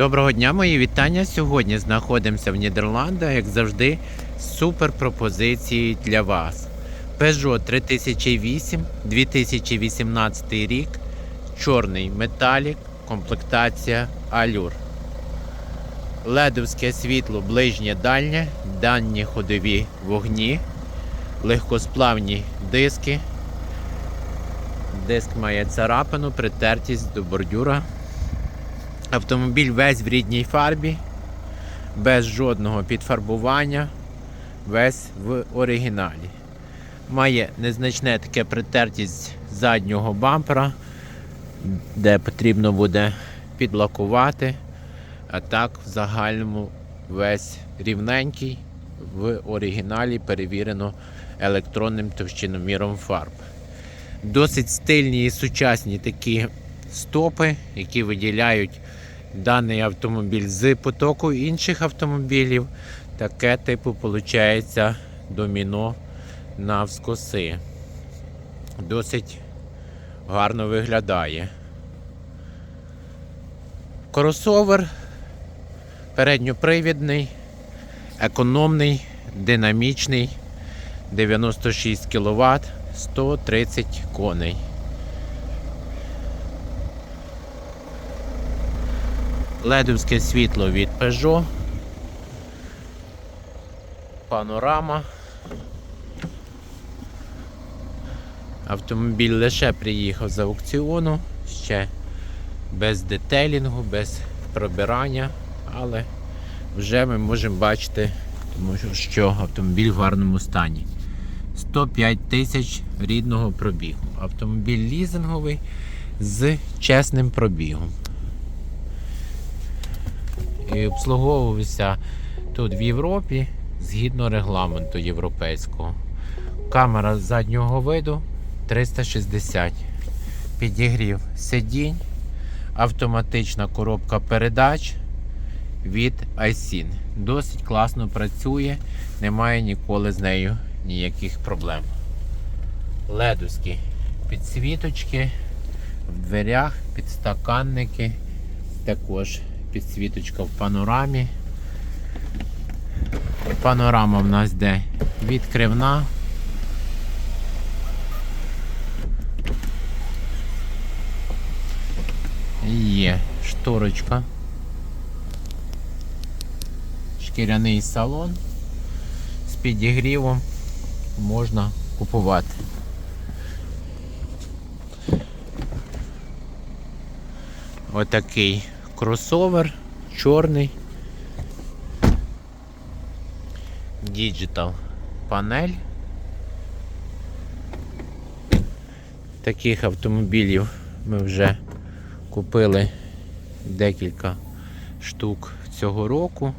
Доброго дня, мої вітання. Сьогодні знаходимося в Нідерландах, як завжди, супер пропозиції для вас. Peugeot 3008, 2018 рік, чорний металік, комплектація Allure. Ледовське світло ближнє дальнє, дані ходові вогні, легкосплавні диски. Диск має царапину, притертість до бордюра. Автомобіль весь в рідній фарбі, без жодного підфарбування, весь в оригіналі. Має незначне таке притертість заднього бампера, де потрібно буде підлакувати. А так в загальному весь рівненький, в оригіналі перевірено електронним товщиноміром фарб. Досить стильні і сучасні такі стопи, які виділяють даний автомобіль з потоку інших автомобілів. Таке типу виходить доміно навскоси. Досить гарно виглядає. Кросовер передньопривідний, економний, динамічний, 96 кВт, 130 коней. Ледовське світло від Peugeot. Панорама. Автомобіль лише приїхав з аукціону, ще без детелінгу, без пробирання, але вже ми можемо бачити, тому що автомобіль в гарному стані. 105 тисяч рідного пробігу. Автомобіль лізинговий з чесним пробігом і обслуговувався тут в Європі згідно регламенту європейського. Камера заднього виду 360. Підігрів сидінь, автоматична коробка передач від iSyn. Досить класно працює, немає ніколи з нею ніяких проблем. Ледовські підсвіточки в дверях, підстаканники, також підсвіточка в панорамі. Панорама в нас де відкривна. Є шторочка. Шкіряний салон з підігрівом можна купувати. Отакий кросовер чорний. Digital панель. Таких автомобілів ми вже купили декілька штук цього року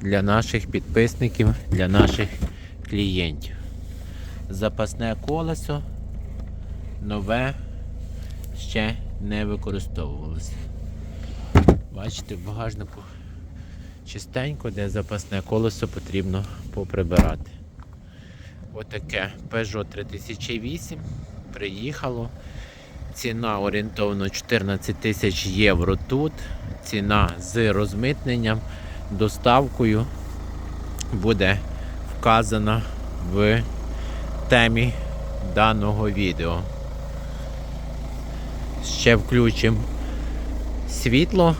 для наших підписників, для наших клієнтів. Запасне колесо нове ще не використовувалося. Бачите, в багажнику чистенько, де запасне колесо потрібно поприбирати. Отаке Peugeot 3008 приїхало. Ціна орієнтовно 14 тисяч євро тут. Ціна з розмитненням, доставкою буде вказана в темі даного відео. Ще включимо світло.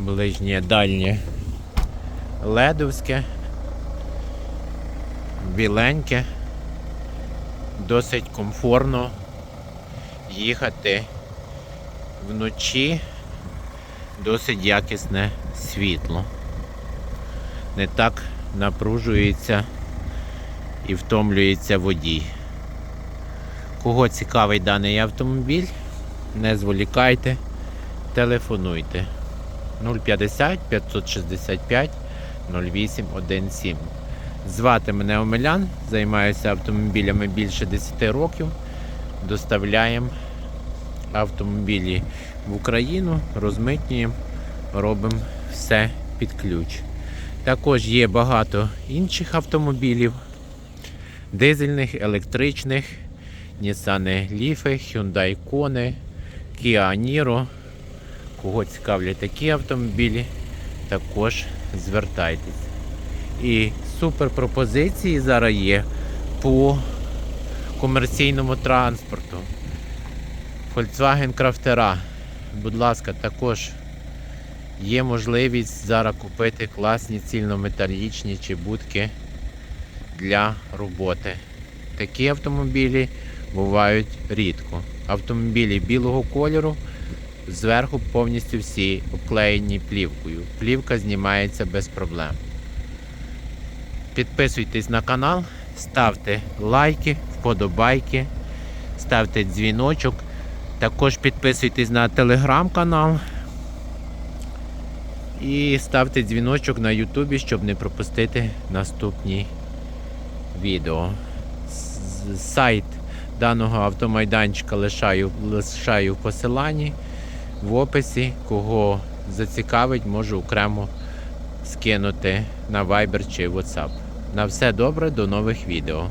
Ближнє дальнє. Ледовське, біленьке, досить комфортно їхати вночі, досить якісне світло. Не так напружується і втомлюється водій. Кого цікавий даний автомобіль, не зволікайте, телефонуйте 050 565 0817. Звати мене Омелян, займаюся автомобілями більше 10 років. Доставляємо автомобілі в Україну, розмитнюємо, робимо все під ключ. Також є багато інших автомобілів, дизельних, електричних, Nissan Leaf, Hyundai Kona, Kia Niro. Кого цікавлять такі автомобілі, також звертайтесь. І супер пропозиції зараз є по комерційному транспорту. Volkswagen Крафтера. Будь ласка, також є можливість зараз купити класні цільнометалічні чи будки для роботи. Такі автомобілі бувають рідко. Автомобілі білого кольору зверху повністю всі обклеєні плівкою. Плівка знімається без проблем. Підписуйтесь на канал, ставте лайки, вподобайки, ставте дзвіночок. Також підписуйтесь на телеграм-канал і ставте дзвіночок на Ютубі, щоб не пропустити наступні відео. Сайт даного автомайданчика лишаю, лишаю в посиланні в описі. Кого зацікавить, можу окремо скинути на Viber чи WhatsApp. На все добре, до нових відео.